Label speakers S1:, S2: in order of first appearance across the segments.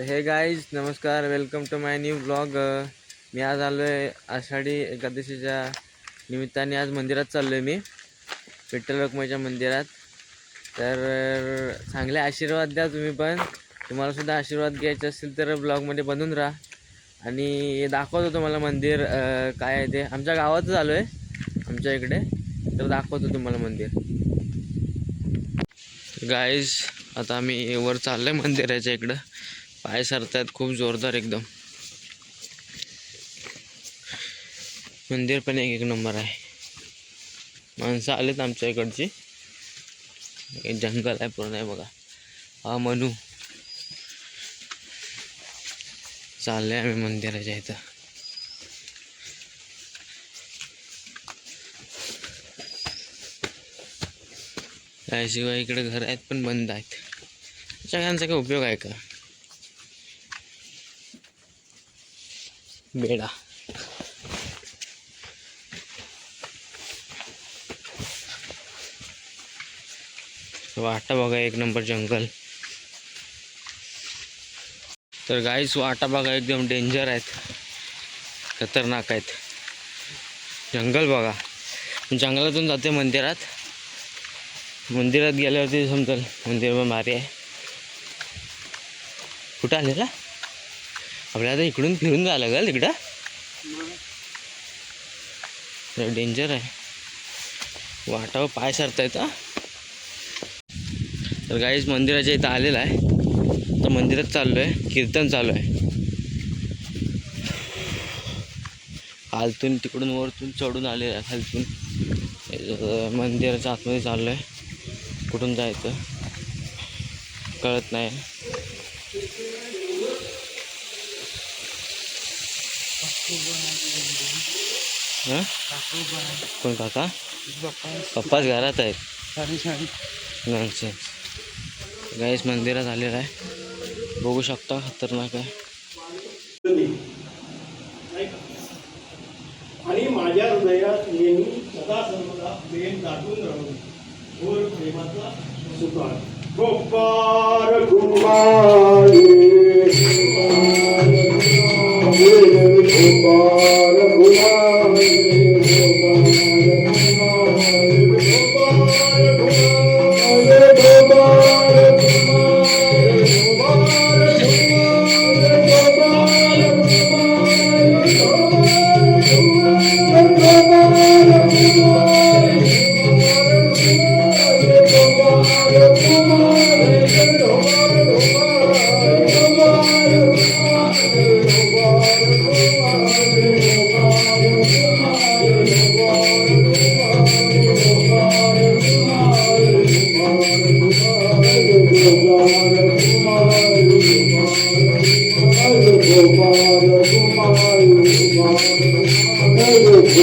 S1: तर हे गाईज नमस्कार welcome to my new blog मी आज आलो आहे आषाढी एकादशीच्या निमित्ताने आज मंदिरात चाललो आहे मी विठ्ठल रखुमाईच्या मंदिरात. तर चांगले आशीर्वाद द्या तुम्ही पण. तुम्हालासुद्धा आशीर्वाद घ्यायचे असतील तर ब्लॉगमध्ये बनून राहा. आणि दाखवतो तुम्हाला मंदिर काय आहे ते. आमच्या गावातच आलो आहे आमच्या इकडे. तर दाखवतो तुम्हाला मंदिर. गाईज आता आम्ही वर चाललोय मंदिराच्या इकडं. पाय सरतायत खूप जोरदार एकदम. मंदिर पण एक एक नंबर आहे. माणसं आलेत आमच्या इकडची. जंगल आहे पूर्ण आहे बघा. हा मनू. चालले आम्ही मंदिराच्या इथं. त्याशिवाय इकडे घर आहेत पण बंद आहेत. सगळ्यांचा काही उपयोग आहे का? बेडा. वाटा बघा एक नंबर जंगल. तर गाईस वाटा बघा एकदम डेंजर आहेत. खतरनाक आहेत. जंगल बघा. जंगलातून जाते मंदिरात. मंदिरात गेल्यावरती समजल मंदिर पण भारी आहे. कुठं आलेला? आपल्या आता इकडून फिरून जायला लागेल तिकडं? डेंजर आहे. वाटावर पाय सरता येतं तर गाईज मंदिराच्या इथं आलेला आहे. तर मंदिरात चाललो आहे कीर्तन चालू आहे. खालतून तिकडून वरतून चढून आलेलं आहे खालतून. मंदिराच्या आतमध्ये चाललो आहे कुठून जायचं? कळत नाही. हं? कोण काका? पप्पाच घरात आहेत. नॉनसेन्स गाईस मंदिरात आलेला आहे. बघू शकता खतरनाक आहे.
S2: आणि माझ्या हृदयात नेहमी सदा सर्वदा प्रेम दाटून राहून घोर प्रेमाचा सुकाळ गोपार कुमारी. Bye.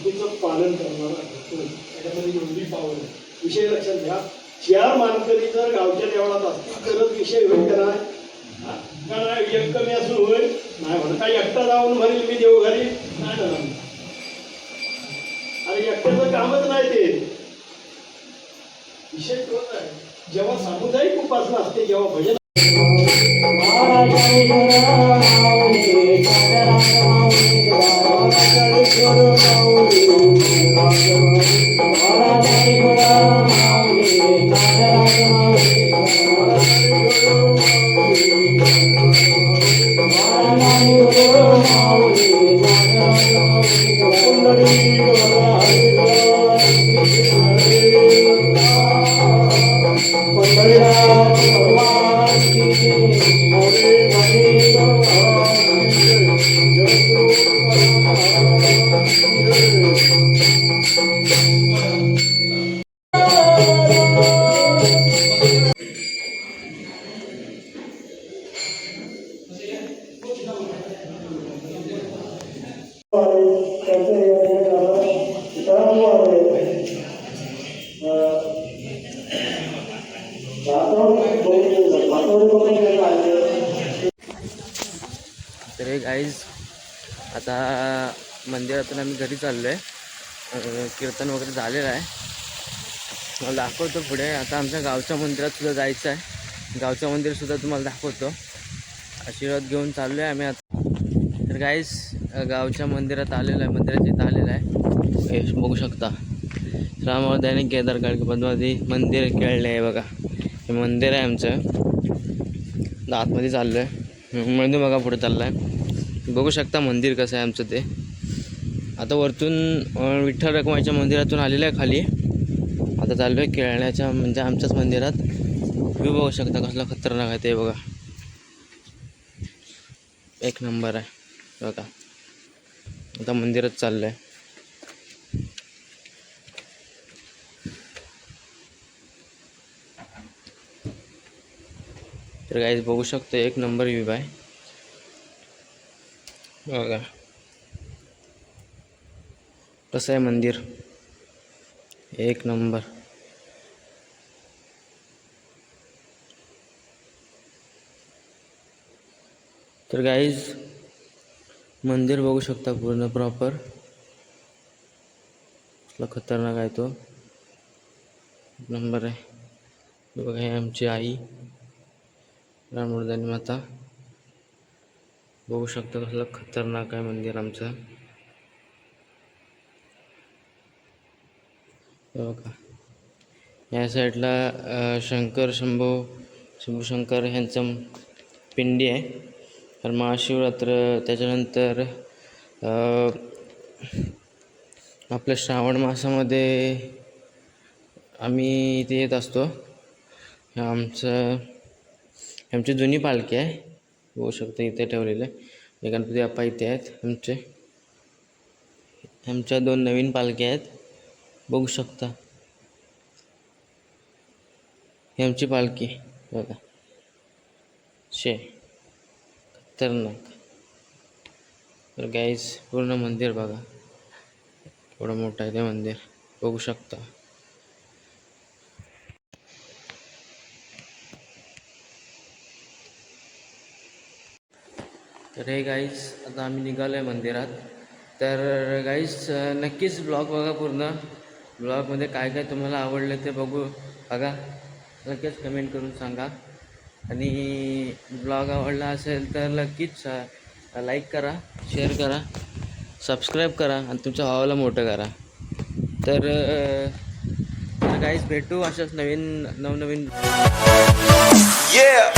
S2: आणि पालन करणारा त्याच्यामध्ये एवढी पावर आहे. विषय लक्षात घ्या. चार मानकरी जर गावच्या देवळात असतील तरच विषय होईल का नाही? एक कमी असून होईल. नाही म्हणता. एकटा जाऊन म्हणेल मी देवघरी नाही जाणार. अरे एकट्याचं कामच नाही ते. विषय तोच आहे. जेव्हा सामुदायिक उपासना असते जेव्हा भजन
S3: Thank Oh, तर गाईज
S1: आता मंदिरातून आम्ही घरी चाललो आहे कीर्तन वगैरे झालेलं आहे. दाखवतो पुढे. आता आमच्या गावच्या मंदिरात सुद्धा जायचं आहे. गावचं मंदिरसुद्धा तुम्हाला दाखवतो. आशीर्वाद घेऊन चाललो आहे आम्ही आता. तर गाईज गावच्या मंदिरात आलेलं आहे मंदिराच्या इथं आलेलं आहे. हे बघू शकता. रामवर्धानी केदार काळके पद्मावती मंदिर खेळले आहे बघा. हे मंदिर आहे आमचं. आतमध्ये चाललं आहे मंदिर बघा पुढे चाललं आहे बघू शकता मंदिर कसं आहे आमचं ते. आता वरतून विठ्ठल रकमाच्या मंदिरातून आलेलं आहे खाली. आता चाललो आहे खेळण्याच्या म्हणजे आमच्याच मंदिरात. व्ह्यू बघू शकता कसला खतरनाक आहे ते बघा. एक नंबर आहे. बघा. आता मंदिरात चाललं आहे तर गाईज बघू शकतो एक नंबर व्ह्यू आहे. बघा. कसं आहे मंदिर? एक नंबर. तर गाईज मंदिर बघू शकता पूर्ण प्रॉपर कसला खतरनाक आहे तो. नंबर आहे. बघा हे आमची आई. रामवर्धानी माता. बघू शकता कसलं खतरनाक आहे मंदिर आमचं. बघा. या साईडला शंकर शंभू शंभू शंकर ह्यांचं पिंडी आहे. तर महाशिवरात्र त्याच्यानंतर आपल्या श्रावण मासामध्ये आम्ही इथे येत असतो. आमचं आमची जुनी पालखी आहे. हो, बघू शकता इथे ठेवलेलं आहे. गणपती बाप्पा इथे आहेत आमचे. आमच्या दोन नवीन पालख्या आहेत. बघू शकता. ही आमची पालखी बघा. शे. खतरनाक. तर गाईज पूर्ण मंदिर बघा. एवढं मोठं आहे ते मंदिर. बघू शकता. तर हे गाईज आता आम्ही निघालो आहे मंदिरात. तर गाईज नक्कीच ब्लॉग बघा पूर्ण. ब्लॉगमध्ये काय काय तुम्हाला आवडलं ते बघू बघा. नक्कीच कमेंट करून सांगा. आणि ब्लॉग आवडला असेल तर नक्कीच लाईक करा शेअर करा सबस्क्राईब करा आणि तुमच्या भावाला मोठं करा तर काहीच तर भेटू अशाच नवीन नवनवीन
S3: Yeah.